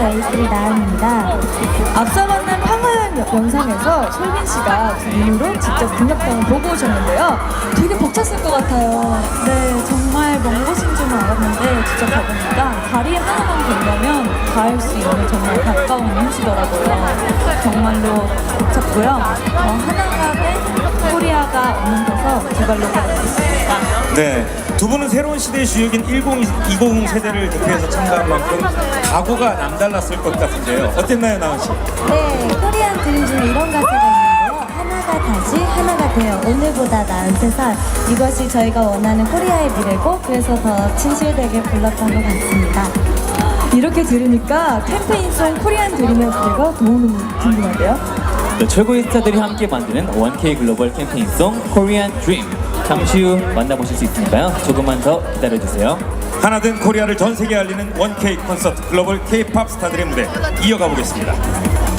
에이스리 나은입니다. 앞서 만난 평화연 여- 영상에서 솔빈 씨가 두 눈으로 직접 공략당을 보고 오셨는데요. 되게 벅찼을 것 같아요. 네, 정말 먼 곳인 줄은 알았는데 직접 가보니까 다리 하나만 건너면 닿을 수 있는 정말 가까운 위치더라고요. 정말로 벅찼고요. 어, 하나가 된 코리아가 없는 데서 두 발로 걸어있습니다. 네. 두 분은 새로운 시대의 주역인 10, 20 세대를 대표해서 참가한 만큼 각오가 남달랐을 것 같은데요. 어땠나요, 나은 씨? 네, 코리안 드림 중에 이런 가사가 있는데요. 하나가 다시 하나가 돼요. 오늘보다 나은 세상. 이것이 저희가 원하는 코리아의 미래고 그래서 더 진실되게 불렀던 것 같습니다. 이렇게 들으니까 캠페인송 코리안 드림의 무대가 너무 궁금한데요. 네, 최고의 스타들이 함께 만드는 1K 글로벌 캠페인송 Korean Dream 잠시 후 만나보실 수 있으니까요 조금만 더 기다려주세요 하나된 코리아를 전 세계에 알리는 1K 콘서트 글로벌 K-팝 스타들의 무대 이어가 보겠습니다.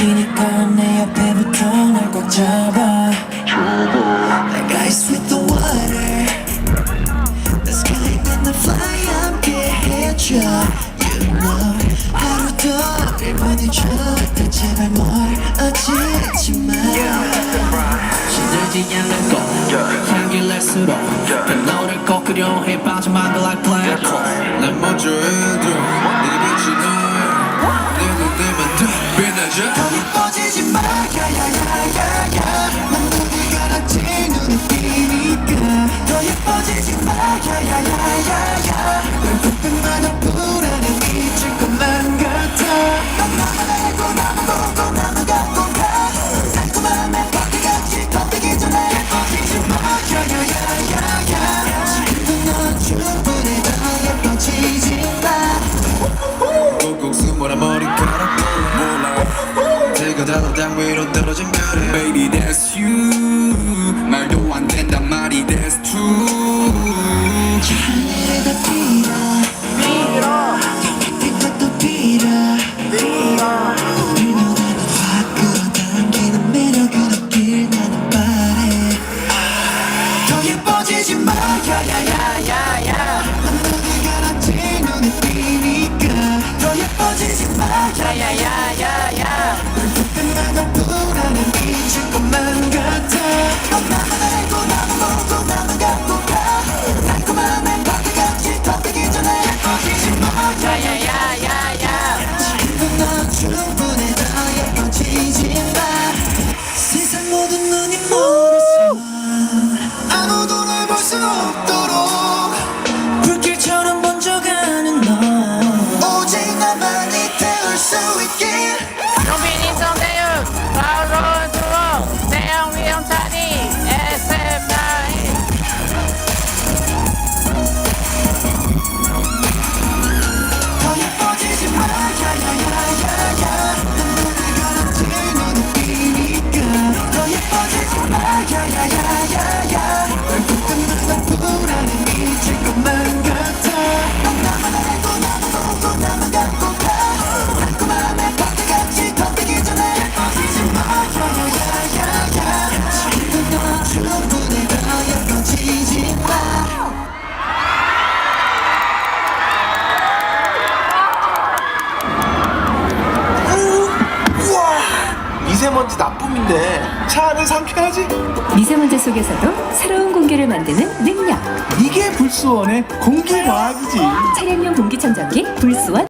띄니까 내 옆에 붙어 날꽉 잡아. Like ice with the water. The sky and the fly 함께 해줘. You know 하루도 1분을 줘. 제발 뭘 어찌지 마. 시들지 않는 꽃 향기 낼수록 그 너를 꼭 그려해. 빠져만 그 like black hole. 난 먼저 해도 네 빛이 날내 눈에만 다 빛나죠 Baby that's you 예 날볼수 미세먼지 나쁨인데 차 안은 상쾌하지? 미세먼지 속에서도 새로운 공기를 만드는 능력. 이게 불수원의 공기과학이지. 차량용 공기청정기 불수원